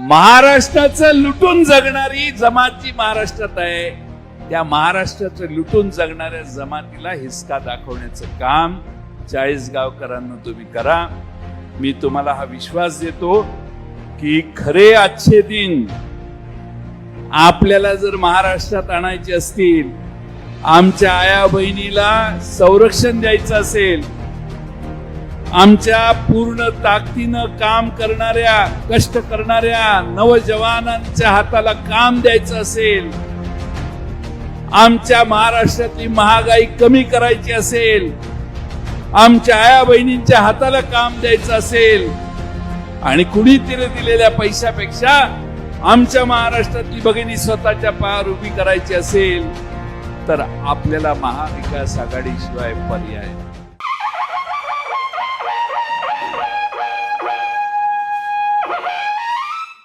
महाराष्ट्राचं लुटून जगणारी जमात जी महाराष्ट्रात आहे. त्या महाराष्ट्राचं लुटून जगणाऱ्या जमातीला हिसका दाखवण्याचं काम चाळीसगावकरांना तुम्ही करा. मी तुम्हाला हा विश्वास देतो की खरे आजचे दिन आपल्याला जर महाराष्ट्रात आणायचे असतील आमच्या आया बहिणीला संरक्षण द्यायचं असेल आमच्या पूर्ण ताकदीनं काम करणाऱ्या कष्ट करणाऱ्या नवजवानांच्या हाताला काम द्यायचं असेल आमच्या महाराष्ट्रातली महागाई कमी करायची असेल आमच्या आया बहिणींच्या हाताला काम द्यायचं असेल आणि कुणीतरी दिलेल्या पैशापेक्षा आमच्या महाराष्ट्रातली भगिनी स्वतःच्या पायावर उभी करायची असेल तर आपल्याला महाविकास आघाडीशिवाय पर्याय